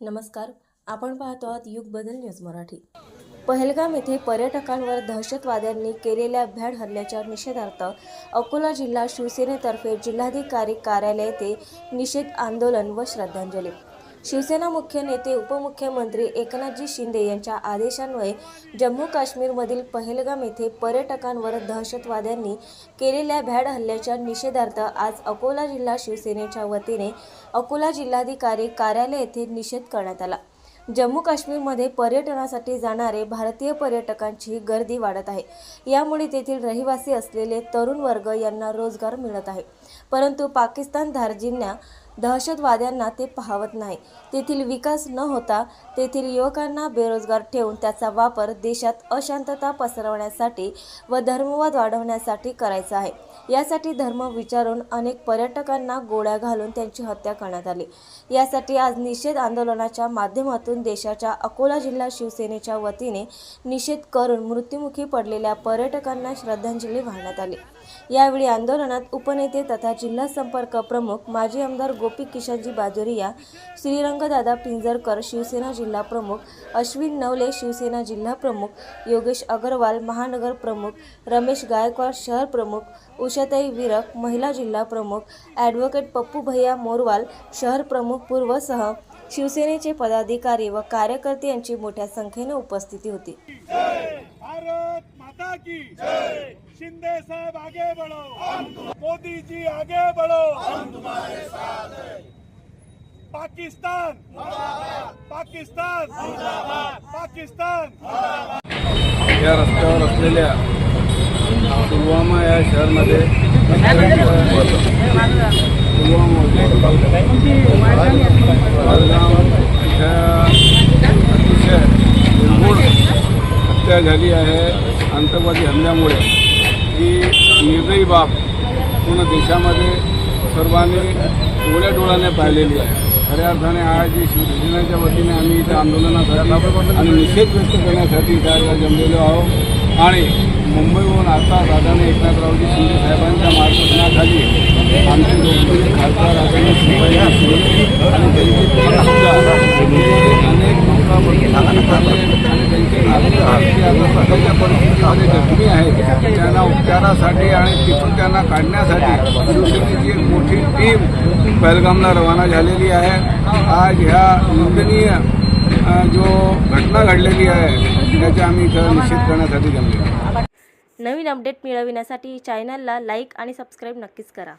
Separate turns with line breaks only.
नमस्कार आपण पाहतो आहात युग बदल न्यूज मराठी. पहलगाम येथे पर्यटकांवर दहशतवाद्यांनी केलेल्या भ्याड हल्ल्याच्या निषेधार्थ अकोला जिल्हा शिवसेनेतर्फे जिल्हाधिकारी कार्यालय येथे निषेध आंदोलन व श्रद्धांजली. शिवसेना मुख्य नेते उपमुख्यमंत्री एकनाथजी शिंदे यांच्या आदेशान्वये जम्मू काश्मीरमधील पहलगाम येथे पर्यटकांवर दहशतवाद्यांनी केलेल्या भ्याड हल्ल्याच्या निषेधार्थ आज अकोला जिल्हा शिवसेनेच्या वतीने अकोला जिल्हाधिकारी कार्यालय येथे निषेध करण्यात आला. जम्मू काश्मीरमध्ये पर्यटनासाठी जाणारे भारतीय पर्यटकांची गर्दी वाढत आहे. यामुळे तेथील रहिवासी असलेले तरुण वर्ग यांना रोजगार मिळत आहे. परंतु पाकिस्तान धार्जिन्या दहशतवाद्यांना ते पाहवत नाही. तेथील विकास न होता तेथील युवकांना बेरोजगार ठेवून त्याचा वापर देशात अशांतता पसरवण्यासाठी व धर्मवाद वाढवण्यासाठी करायचा आहे. यासाठी धर्म विचारून अनेक पर्यटकांना गोळ्या घालून त्यांची हत्या करण्यात आली. यासाठी आज निषेध आंदोलनाच्या माध्यमातून देशाच्या अकोला जिल्हा शिवसेनेच्या वतीने निषेध करून मृत्युमुखी पडलेल्या पर्यटकांना श्रद्धांजली वाहण्यात आली. यावेळी आंदोलनात उपनेते तथा जिल्हा संपर्क प्रमुख माजी आमदार गोपी किशनजी बाजोरिया श्रीरंगदादा पिंजरकर शिवसेना जिल्हा प्रमुख अश्विन नवले शिवसेना जिल्हा प्रमुख योगेश अगरवाल महानगर प्रमुख रमेश गायकवाड शहर प्रमुख उषाताई विरक महिला जिल्हा प्रमुख ॲडव्होकेट पप्पू भैया मोरवाल शहर प्रमुख पूर्वसह शिवसेनेचे पदाधिकारी व कार्यकर्ते यांची मोठ्या संख्येने उपस्थिती होती.
भारत माता की शिंदे साहब आगे बढ़ो मोदी जी आगे बढ़ो पाकिस्तान पाकिस्तान पाकिस्तान
या रस्त्यावर असलेल्या पुलवामा या शहरमध्ये अतिशय निर्मूळ हत्या झाली आहे. आतंकवादी हल्ल्यामुळे. ही निर्दयी बाब पूर्ण देशामध्ये सर्वांनी डोळ्या डोळ्याने पाहिलेली आहे. खऱ्या अर्थाने आज शिवसेनेच्या वतीने आम्ही इथे आंदोलनासाठी आणि निषेध व्यक्त करण्यासाठी काय जमलेलो आहोत. आणि मुंबईहून आता दादाने एकनाथरावजी शिंदे साहेबांच्या मार्गदर्शनाखाली आमचे लोकप्रिय खासदार आदरणीय शिवराजी आणि त्यांचे अनेक लोकांमध्ये आणि त्यांचे नागरिक परिस्थितीमध्ये जखमी आहेत. त्यांना उपचारासाठी आणि तिथून त्यांना काढण्यासाठी शिवसेनेची एक मोठी टीम पहलगामला रवाना झालेली आहे. आज ह्या निंदनीय जो घटना घडलेली आहे त्याचा आम्ही निश्चित करण्यासाठी जमलेलो.
नवीन अपडेट मिळविण्यासाठी चॅनलला लाईक आणि सबस्क्राईब नक्कीच करा